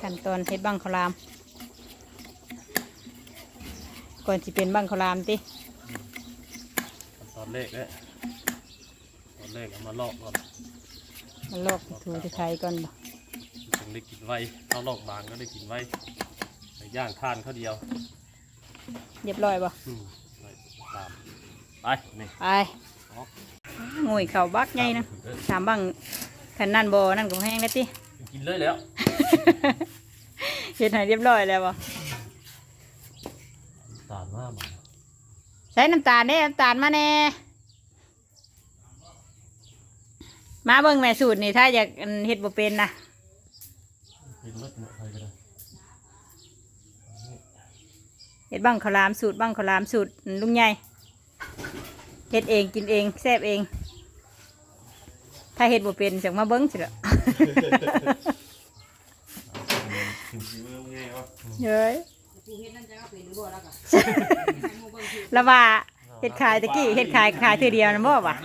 ขั้นตอนเฮ็ดบังข้าวหลาม ก่อนสิเป็นบังข้าวหลามติตอนแรกเนี่ยตอนแรกเอามาลอกก่อนมันลอกถูที่ไข่ก่อนบ่ถึงได้กินไว้ถ้าลอกบางก็ได้กินไว้ไปย่างทานข้าวเดียว เรียบร้อยบ่อืมไปตามไปนี่ไปงวยเข่าบักใหญ่นะสามบังขันนั่นบ่นั่นก็แห้งแล้วติกินเลยแล้ว เฮ็ดให้เรียบร้อยแล้วบ่ตามมาบ่ใช้น้ำตาลเด้น้ำตาลมาแน่มาเบิ่งแม่สูตรนี่ถ้าอยากอันเฮ็ดบ่เป็นนะกินรสหมดใครก็ได้เฮ็ดบังข้าวหลามสูตรบังข้าวหลามสูตรลุงใหญ่เฮ็ดเองกินเองแซ่บเอง ถ้าเฮ็ดบ่เป็นจังมาเบิ่งสิล่ะ เฮ้ยล้วว่าเฮ็ดขายตะกี้เฮ็ดขายขายเทื่อเดียวนะบ่วะ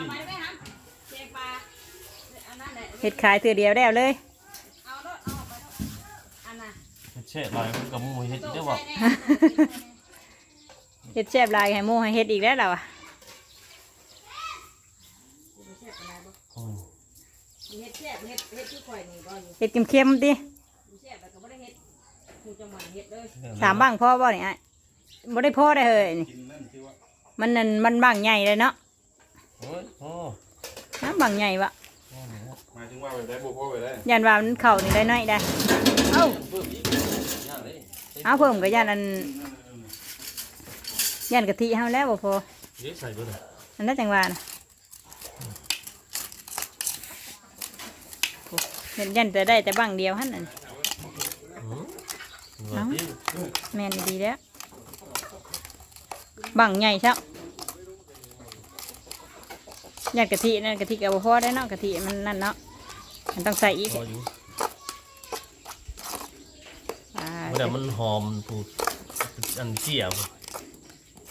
เฮ็ดขายเทื่อเดียวแล้วเลยเฮ็ดเช่ลายมันกับมูเฮ็ดอีกได้บ่เฮ็ดแซ่บลายให้มูให้เฮ็ดอีกแล้วล่ะวะอืมเฮ็ดเฮ็ดเฮ็ดคือข่อยนี่บ่อยู่เฮ็ดเค็มๆติ แซ่บแล้วก็บ่ได้เฮ็ด คือจังหวะเฮ็ดเลยสามบังพอบ่นี่อ้ายบ่ได้พอได้เฮ้ยนี่มันนั่นมันบังใหญ่เลยเนาะโอ้ยโอ้น้ำบังใหญ่วะโอ้โหหมายถึงว่าไปได้บุพเพไปได้ยันว่ามันเข้านี่ได้น้อยได้เอ้าเพิ่มอีกย่างเลยเอาเพิ่มก็ยันอันยันกะทิเฮาแล้วบ่พอเดี๋ยวใส่เบ่ได้อันนั้นจังว่านะเห็นยันแต่ได้แต่บังเดียวหั่นน่ะอืม เอ้าว่าที่แม่นดีแล้วบังใหญ่ครับยันกะทินั่นกะทิกับพอได้เนาะกะทิมันนั่นเนาะมันต้องใส่อีกพออยู่อ่าเมื่อใดมันหอมถูกอันเจียว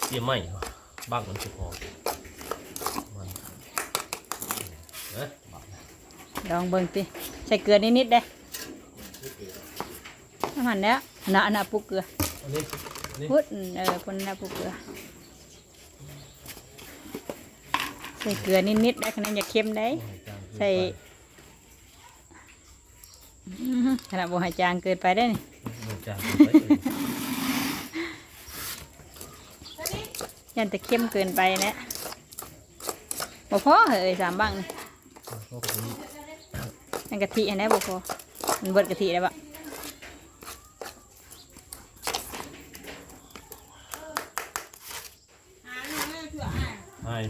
เจียวไหมบ้างมันจะหอมมันเอ๊ะบักลองเบิ่งติใส่เกลือนิดๆเด้น้ำมันแล้วน่ะน่ะปุกเกลืออันนี้นี่พุดเออพ่นน่ะปุกเกลือใส่เกลือนิดๆได้ขนาดอย่าเค็มได้ใส่อื้อหือขนาดบ่ใหายจางเกินไปได้นี่มันจางไปเลยยันแต่เข้มเกินไปนะบ่พอเฮ้ยสามบังนี่พวกนี้นั่นกะทิอันนี้บ่พอมันเบิดกะทิแล้วบะ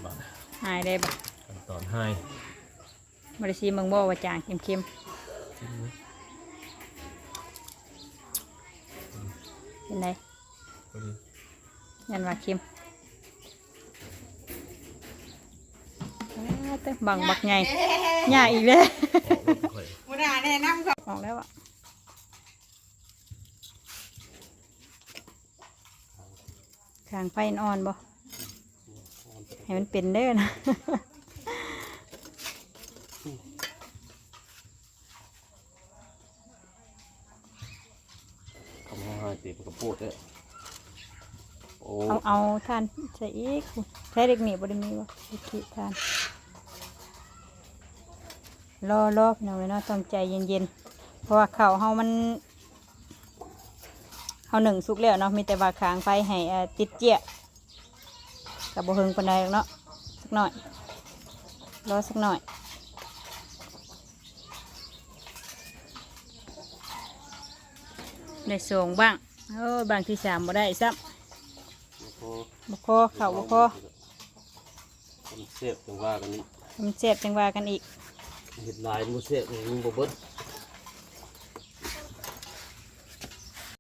บักหายได้บะขั้นตอนให้บริซีเมืองบ่ว่าจางเค็มๆเป็นไงพอดียันว่าเค็มอ้าวเต้บังบักใหญ่ใหญ่อีกเลยออกรถค่อยบ่ได้แนะนำเขาออกแล้วอะทางไฟอ่อนบ่ ให้มันเป็นเด้อนะคำว่าให้ตีมันกระโปดเด้อโอ้เอาเอาทานใส่อีกใช้เด็กหนีบริมีวะเด็กขี้ทานรอรอบหน่อยเนาะต้องใจเย็นๆเพราะว่าข้าวเฮามันเฮาหนึ่งสุกแล้วเนาะมีแต่ว่าค้างไฟให้เอ่อติดเจี๊ย กับบ่เฮิงปานใดหรอกเนาะสักหน่อยรอสักหน่อยได้ส่งบ้างโอ้ยบางที่สามบ่ได้ซ้ำโอ้บ่พอข้าวบ่พอมันเสียบจังว่ากันนี่มันเจ็บจังว่ากันอีกเห็ดลายมันบ่เสียบมันบ่เบิด